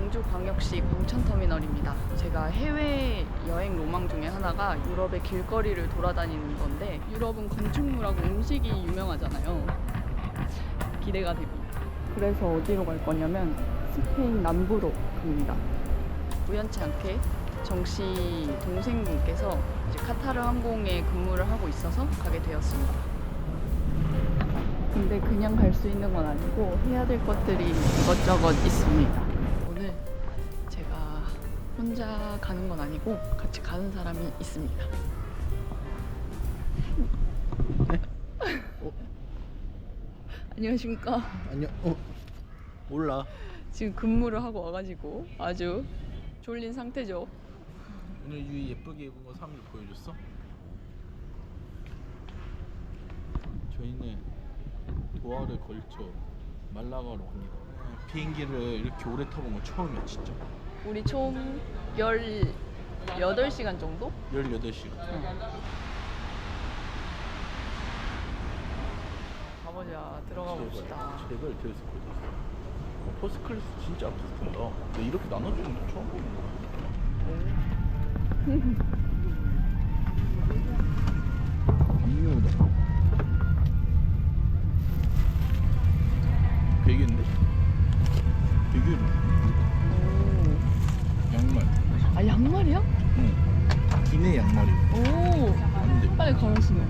광주광역시 광천터미널입니다. 제가 해외 여행 로망 중에 하나가 유럽의 길거리를 돌아다니는 건데 유럽은 건축물하고 음식이 유명하잖아요. 기대가 됩니다. 그래서 어디로 갈 거냐면 스페인 남부로 갑니다. 우연치 않게 정씨 동생분께서 카타르 항공에 근무를 하고 있어서 가게 되었습니다. 근데 그냥 갈 수 있는 건 아니고 해야 될 것들이 이것저것 있습니다. 혼자 가는 건 아니고 같이 가는 사람이 있습니다. 어? 안녕하십니까. 아니요. 어. 몰라. 지금 근무를 하고 와가지고 아주 졸린 상태죠. 오늘 유이 예쁘게 입은 거 3일 보여줬어? 저희는 도하를 걸쳐 말라가로 갑니다. 비행기를 이렇게 오래 타본 건 처음이야 진짜. 우리 총 18시간 정도? 18시간. 가보자. 들어가 봅시다. 제발 드레스 코드. 어, 퍼스트 클래스 진짜 비슷한다. 근데 이렇게 나눠주는 거 처음 보는 거야. 감미호다. 양말이. 오. 빨리 신어.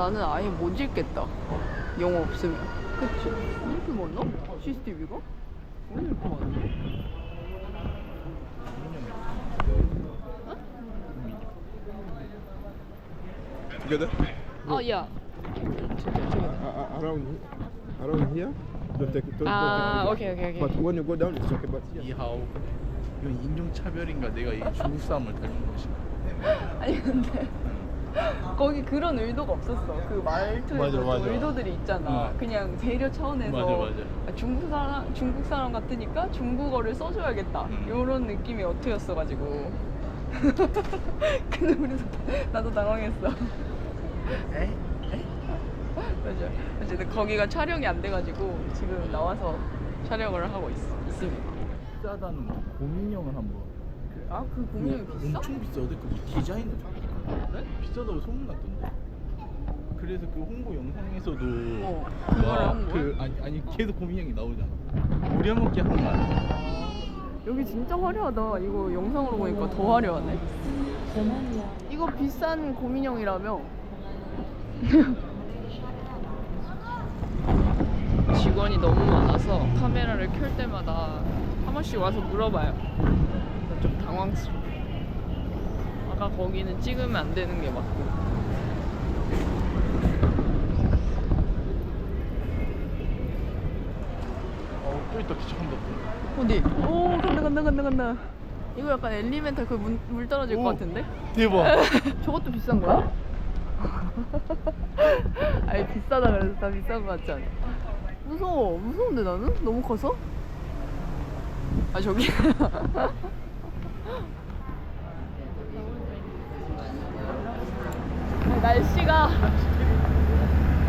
나는 아예 못 읽겠다. 영어 없으면. 그치? 이렇게 많나? CCTV가? 왜 이렇게 많아? 이게 돼? 어, 야. 같은데 저기. Uh, uh, around around here. Don't take. Don't, Ah, don't take okay, okay, okay. But when you go down, it's okay. But here. 이하오 이건 인종차별인가 내가 이 중국 사람을 닮은 것인가 아니 근데 거기 그런 의도가 없었어. 그 말투에 맞아, 맞아. 의도들이 있잖아. 어. 그냥 배려 차원에서 맞아, 맞아. 아, 중국 사람 중국 사람 같으니까 중국어를 써줘야겠다. 음. 이런 느낌이 어투였어가지고. 근데 우리도 나도 당황했어. 에이? 맞아. 맞아. 근데 거기가 촬영이 안 돼가지고 지금 나와서 촬영을 하고 있, 있습니다. 비싸다는 고민형을 한번 아그 공연이 비싸? 엄청 비싸대 그 디자인은 네? 비싸다고 소문났던데 그래서 그 홍보 영상에서도 어, 그거를 한 거야? 그 아니 아니 계속 고민형이 나오잖아 우려먹기 아니야 여기 진짜 화려하다. 이거 영상으로 보니까 더 화려하네. 이거 비싼 고민형이라며? 직원이 너무 많아서 카메라를 켤 때마다 한 번씩 와서 물어봐요. 좀 당황스러워. 아까 거기는 찍으면 안 되는 게 맞고. 어 또 있다 기차한다 또 어디? 오 간다 간다 간다 간다. 이거 약간 엘리멘탈 그물 떨어질 것 오. 같은데? 대박 저것도 비싼 거야? 아니 비싸다 그래서 다 비싼 거 같지 않아? 무서워 무서운데 나는? 너무 커서? 아 저기 날씨가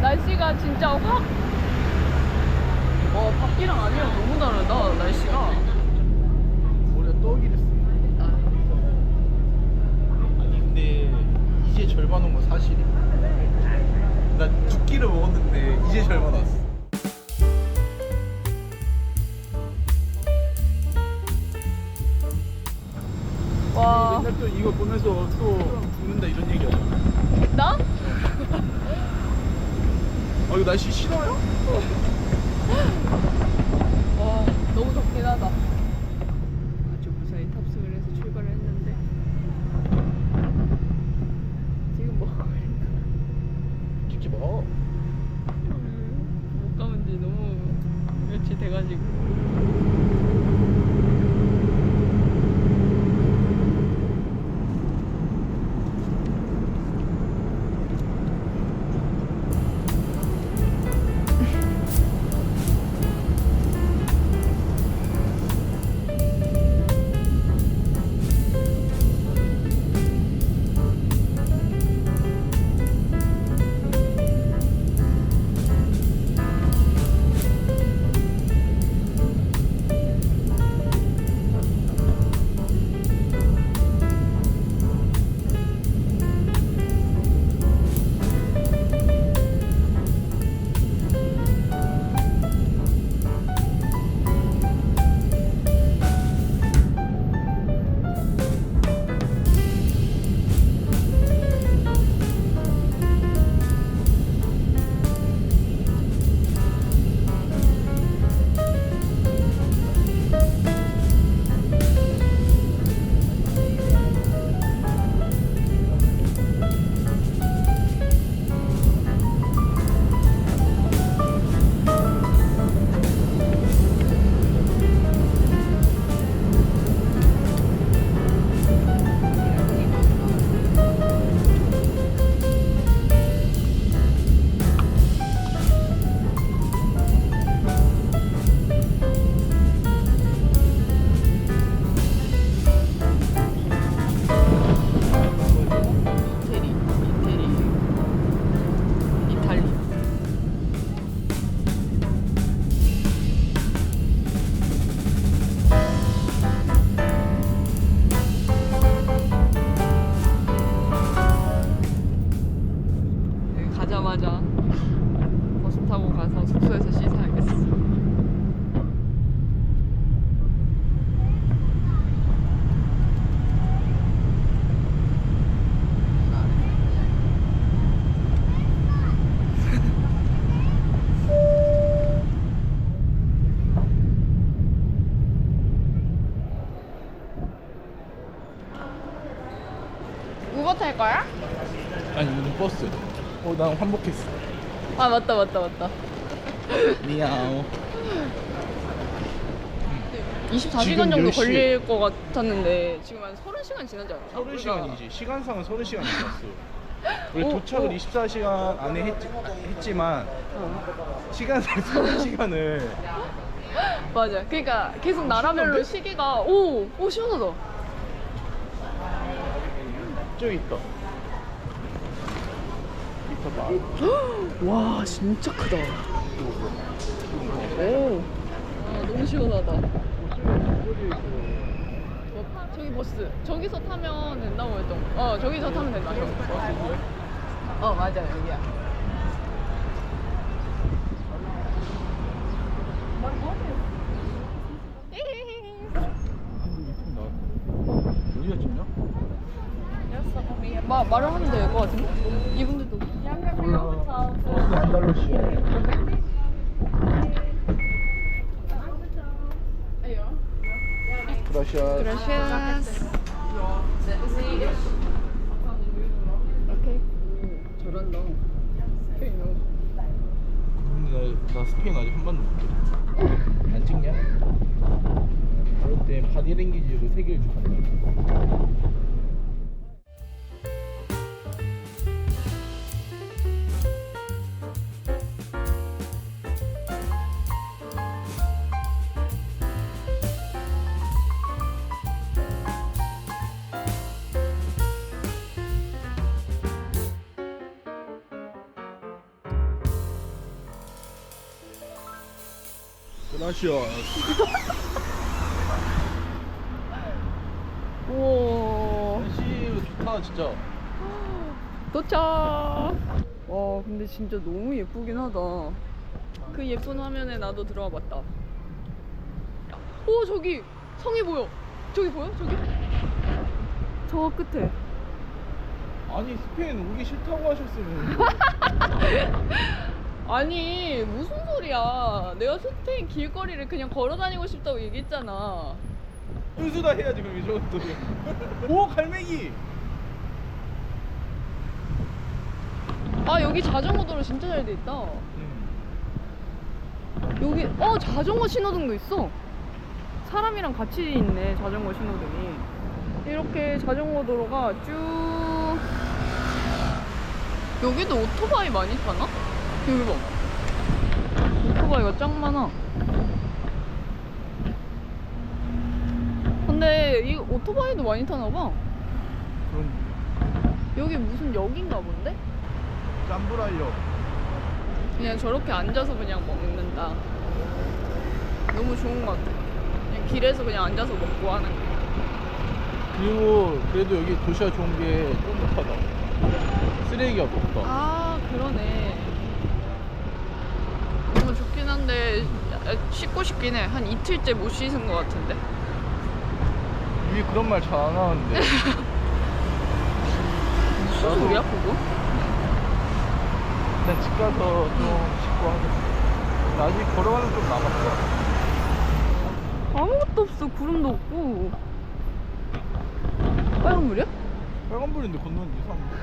날씨가 진짜 확 와, 밖이랑 아니랑 너무 다르다 날씨가. 머리가 떡이랬어. 아니 근데 이제 절반 온 거 사실이야. 나두 끼를 먹었는데 이제 절반 왔어 맨날 또 이거 보면서 또 죽는다 이런 얘기 하잖아 나? 아 이거 날씨 싫어요? 와 너무 덥긴 하다 탈 거야? 아니 이거 버스 어 난 환복했어 아 맞다 맞다 맞다. 미야오 24시간 지금 정도 10시. 걸릴 것 같았는데 지금 한 30시간 지나지 않았나? 30시간이지 시간상은 30시간이 지났어 우리 오, 도착을 오. 24시간 안에 했지, 했지만 어. 시간상 30시간을 맞아. 그러니까 계속 나라별로 시원한데? 시기가 오, 오 시원하다. 저기 있다 이따 와 진짜 크다. 오. 아 너무 시원하다. 어, 저기 버스. 저기서 타면 된다고 했던 거. 어 저기서 타면 된다. 형. 어 맞아 여기야. 어디가 찍냐? 마, 말을 하면 될 것 같은데? 이분들도 그라시아. 오케이. 잘한다. 스페인어. 근데 나, 나 스페인 아직 한 번도 못 찍냐? 그럴 때 바디랭귀지로 세 개를 쭉 한다. 그라시아. 우와. 날씨 좋다 진짜. 도착. 와, 근데 진짜 너무 예쁘긴 하다. 그 예쁜 화면에 나도 들어와 봤다. 오, 저기 성이 보여. 저기 보여? 저기? 저 끝에. 아니 스페인 오기 싫다고 하셨으면 아니, 무슨 소리야. 내가 스페인 길거리를 그냥 걸어 다니고 싶다고 얘기했잖아. 훈수다 해야지 그럼 이저것도. 오 갈매기. 아, 여기 자전거 도로 진짜 잘 돼 있다. 음. 여기 어 자전거 신호등도 있어. 사람이랑 같이 있네 자전거 신호등이. 이렇게 자전거 도로가 쭉. 여기도 오토바이 많이 타나? 여기 봐. 오토바이가 짱 많아. 근데 이 오토바이도 많이 타나 봐. 그럼 여기 무슨 역인가 본데? 짬브라이어. 그냥 저렇게 앉아서 그냥 먹는다. 너무 좋은 것 같아. 그냥 길에서 그냥 앉아서 먹고 하는 거. 그리고 그래도 여기 도시가 좋은 게 쫀득하다. 쓰레기가 없다. 아, 그러네. 좋긴 한데 씻고 싶긴 해. 한 이틀째 못 씻은 것 같은데. 이게 그런 말 잘 안 하는데. 무슨 소리야, 그거? 일단 집 가서 좀 씻고 하겠어. 나 아직 걸어가는 좀 남았어. 아무것도 없어. 구름도 없고. 빨간 물이야? 빨간불인데 건너는 이상한데.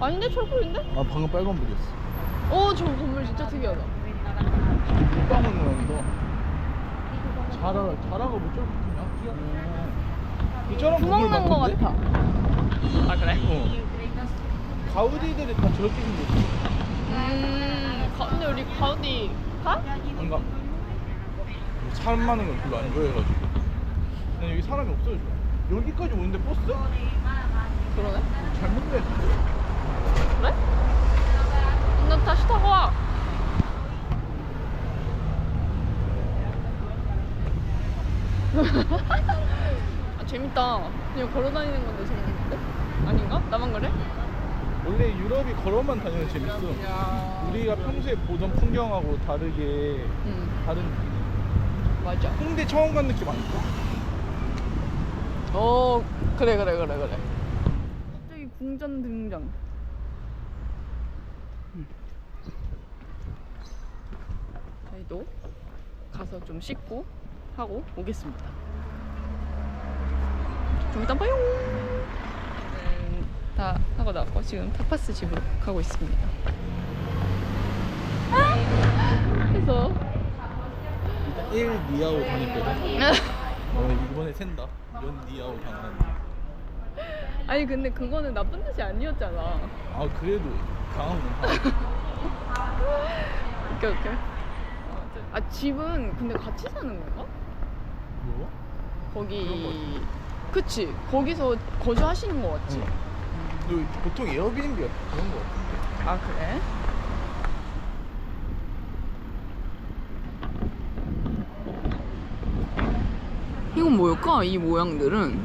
아닌데 철불인데? 아 방금 빨간불이었어. 어, 저 건물 진짜 특이하다. 물방울 모양이다. 자라 자라가 뭐 저렇게 크냐? 이처럼 구멍 난것 같아. 아, 그래? 어. 가우디들이 다 저렇게 생겼어. 음, 가, 근데 우리 가우디 가? 뭔가 사람 많은 걸 별로 안 좋아해가지고. 난 여기 사람이 없어요. 여기까지 오는데 버스? 그러네. 잘못됐. 그래? 너 다시 타고 와. 아, 재밌다. 그냥 걸어 다니는 건데 재밌는데? 아닌가? 나만 그래? 원래 유럽이 걸어만 다니면 재밌어. 우리가 평소에 보던 풍경하고 다르게 응, 다른 느낌. 맞아. 홍대 처음 간 느낌 아닐까? 어, 그래, 그래, 그래, 그래. 갑자기 궁전 등장. 음. 저희도 가서 좀 씻고 하고 오겠습니다. 좀 이따 봐요. 음, 다 하고 나왔고 지금 타파스 집으로 가고 있습니다. 그래서 1 니아오 당했거든. 어, 이번에 샌다. 연 니아오 당하는. 아니 근데 그거는 나쁜 뜻이 아니었잖아. 아 그래도 강한 건 오케이 오케이. 아 집은 근데 같이 사는 건가? 뭐? 거기 그치 거기서 거주하시는 거 같지? 너 보통 에어비앤비 그런 거 같은데. 아 그래? 이건 뭐일까? 이 모양들은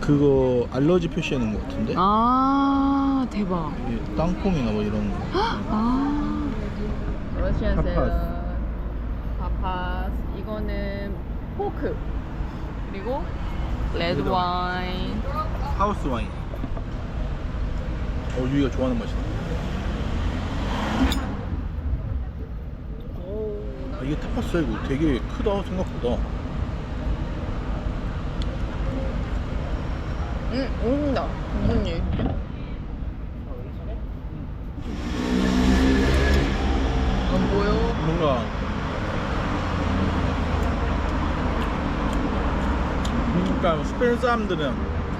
그거 알러지 표시하는 거 같은데? 아 대박 이게 땅콩이나 뭐 이런 거. 아 러시안 파파스. 샐러드 파파스 이거는 포크 그리고 레드 레드 와인 하우스 와인. 어 유이가 좋아하는 맛이다. 오, 아, 이게 타파스야 이거 되게 크다 생각보다. 응, 오른다. 무슨 일? 안 보여? 뭔가 그러니까 스페인 사람들은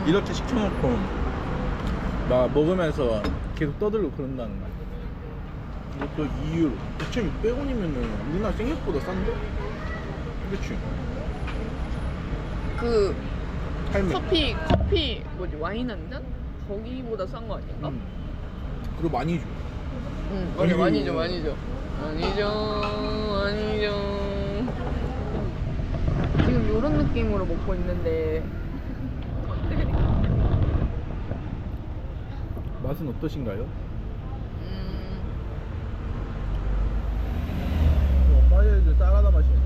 이렇게 시켜놓고 막 먹으면서 계속 떠들고 그런다는 거야. 이것도 2유로 9,600원이면은 우리나라 생각보다 싼데? 그치? 그 할매 커피 커피 뭐지 와인 한 잔? 거기보다 싼 거 아닌가? 음. 그리고 많이 줘 응, 맞아 아이고. 많이 줘 많이 줘 많이 줘 많이 줘 지금 이런 느낌으로 먹고 있는데 맛은 어떠신가요? 음, 엄마 애들 싸가다 마시네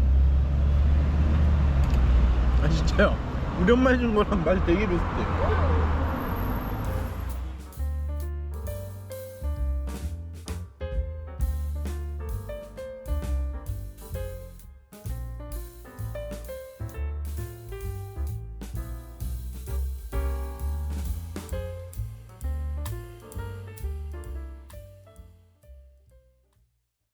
아 진짜요? 우리 엄마 해준 거랑 맛이 되게 비슷해